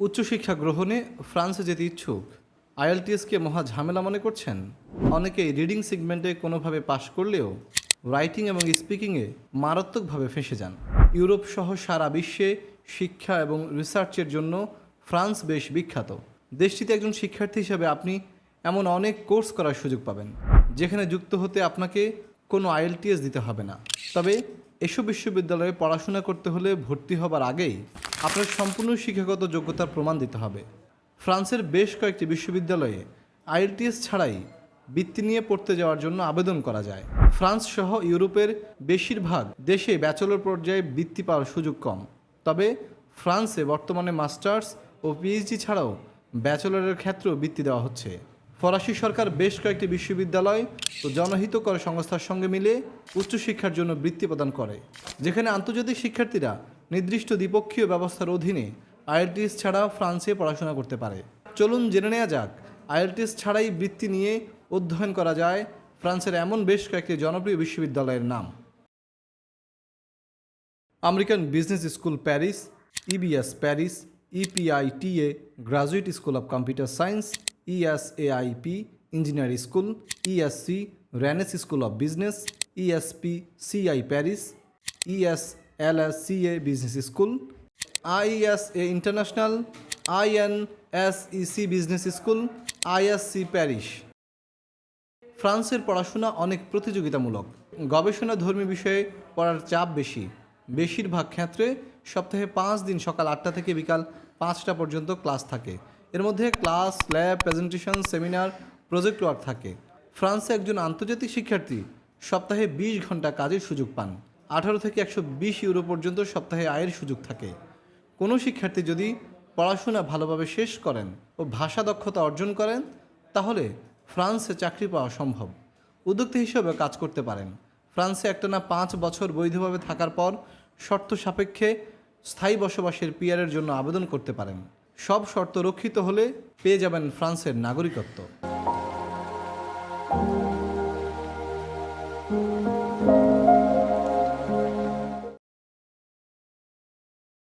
উচ্চশিক্ষা গ্রহণে ফ্রান্সে যেতে ইচ্ছুক। আইএলটিএসকে মহা ঝামেলা মনে করছেন? অনেকেই রিডিং সেগমেন্টে কোনোভাবে পাশ করলেও রাইটিং এবং স্পিকিংয়ে মারাত্মকভাবে ফেঁসে যান। ইউরোপ সহ সারা বিশ্বে শিক্ষা এবং রিসার্চের জন্য ফ্রান্স বেশ বিখ্যাত। দেশটিতে একজন শিক্ষার্থী হিসেবে আপনি এমন অনেক কোর্স করার সুযোগ পাবেন, যেখানে যুক্ত হতে আপনাকে কোনো আইএলটিএস দিতে হবে না। তবে এসব বিশ্ববিদ্যালয়ে পড়াশোনা করতে হলে ভর্তি হবার আগেই আপনার সম্পূর্ণ শিক্ষাগত যোগ্যতার প্রমাণ দিতে হবে। ফ্রান্সের বেশ কয়েকটি বিশ্ববিদ্যালয়ে আইএলটিএস ছাড়াই বৃত্তি নিয়ে পড়তে যাওয়ার জন্য আবেদন করা যায়। ফ্রান্স সহ ইউরোপের বেশিরভাগ দেশে ব্যাচেলর পর্যায়ে বৃত্তি পাওয়ার সুযোগ কম। তবে ফ্রান্সে বর্তমানে মাস্টার্স ও পিএইচডি ছাড়াও ব্যাচেলরের ক্ষেত্রেও বৃত্তি দেওয়া হচ্ছে। ফরাসি সরকার বেশ কয়েকটি বিশ্ববিদ্যালয় ও জনহিতকর সংস্থার সঙ্গে মিলে উচ্চশিক্ষার জন্য বৃত্তি প্রদান করে, যেখানে আন্তর্জাতিক শিক্ষার্থীরা নির্দিষ্ট দ্বিপক্ষীয় ব্যবস্থার অধীনে আইএলটিএস ছাড়া ফ্রান্সে পড়াশোনা করতে পারে। চলুন জেনে নেওয়া যাক, আইএলটিএস ছাড়াই বৃত্তি নিয়ে অধ্যয়ন করা যায় ফ্রান্সের এমন বেশ কয়েকটি জনপ্রিয় বিশ্ববিদ্যালয়ের নাম। American business school Paris, EBS Paris, EPITA, graduate school of computer science, ESAIP, engineer school, ESC, Rennes school of business, ESP, CI Paris E A business school I S A international INSEEC business school ISC Paris ফ্রান্সের পড়াশোনা অনেক প্রতিযোগিতামূলক। গবেষণা ধর্মী বিষয়ে পড়ার চাপ বেশি। বেশিরভাগ ক্ষেত্রে সপ্তাহে পাঁচ দিন সকাল আটটা থেকে বিকাল পাঁচটা পর্যন্ত ক্লাস থাকে। এর মধ্যে class, lab, presentation, seminar, project work থাকে। ফ্রান্সে একজন আন্তর্জাতিক শিক্ষার্থী সপ্তাহে বিশ ঘণ্টা কাজের সুযোগ পান। আঠারো থেকে একশো বিশ ইউরো পর্যন্ত সপ্তাহে আয়ের সুযোগ থাকে। কোনো শিক্ষার্থী যদি পড়াশোনা ভালোভাবে শেষ করেন ও ভাষা দক্ষতা অর্জন করেন, তাহলে ফ্রান্সে চাকরি পাওয়া সম্ভব। উদ্যোক্তা হিসেবে কাজ করতে পারেন। ফ্রান্সে একটানা পাঁচ বছর বৈধভাবে থাকার পর শর্ত সাপেক্ষে স্থায়ী বসবাসের পিয়ারের জন্য আবেদন করতে পারেন। সব শর্ত রক্ষিত হলে পেয়ে যাবেন ফ্রান্সের নাগরিকত্ব।